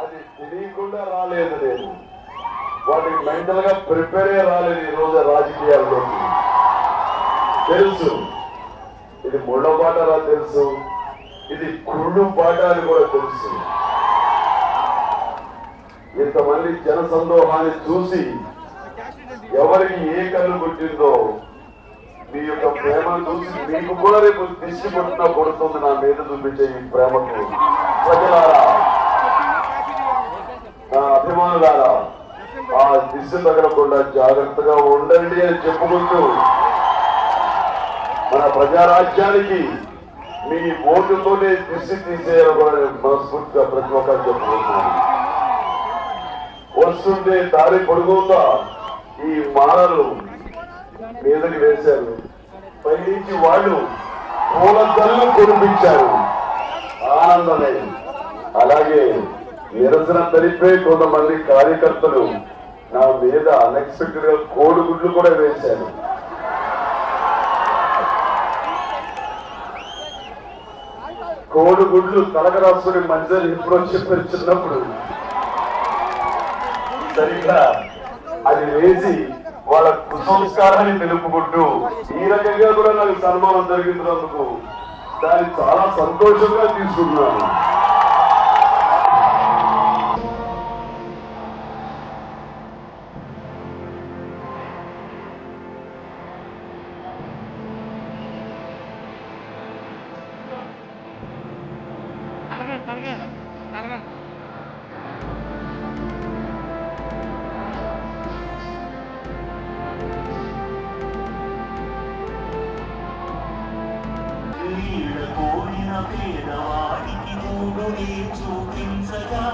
అది తెలియకుండా రాలేదు నేను. వాటికి మెంటల్గా ప్రిపేరే రాలేదు ఈ రోజు రాజకీయాల్లో తెలుసు. ఇది ముళ్ళ పాటలా తెలుసు. ఇది కుళ్ళు పాట అని కూడా తెలుసు. ఇంతమంది జన సందోహాన్ని చూసి ఎవరికి ఏ కళ్ళు కొట్టిందో మీ యొక్క ప్రేమను చూసి మీకు కూడా రేపు దిష్టి పుట్టిన కొడుతుంది నా మీద చూపించే ఈ ప్రేమకు. ప్రజలారా అభిమానులారా ఆ దిశ తగలకుండా జాగ్రత్తగా ఉండండి అని చెప్పుకుంటూ మన ప్రజారాజ్యానికి మీ ఓటుతోనే దిశ తీసేయాలని కూడా నేను మనస్ఫూర్తిగా ప్రతి ఒక్కరు చెప్పుకుంటున్నాను వస్తుంటే దారి పొడుగుతా ఈ మాలలు మీదకి వేశారు. పైనుంచి వాళ్ళు పూల తల్లు కురిపించారు ఆనందమే. అలాగే నిరసన తెలిపే కొంతమంది కార్యకర్తలు నా మీద అన్ఎక్స్పెక్టెడ్గా కోడిగుడ్లు కూడా వేశారు. కోడిగుడ్లు తలక రాసుకుని మంచిదని ఎప్పుడో చెప్పారు చిన్నప్పుడు. సరిగ్గా అది వేసి వాళ్ళ కుసంస్కారాన్ని తెలుపుకుంటూ ఈ రకంగా కూడా నాకు సన్మానం జరిగినందుకు దాన్ని చాలా సంతోషంగా తీసుకుంటున్నాను అలాగే అలాగే అలాగే నీడ కోరిన పేదవాడికి మూడునే చూపించగా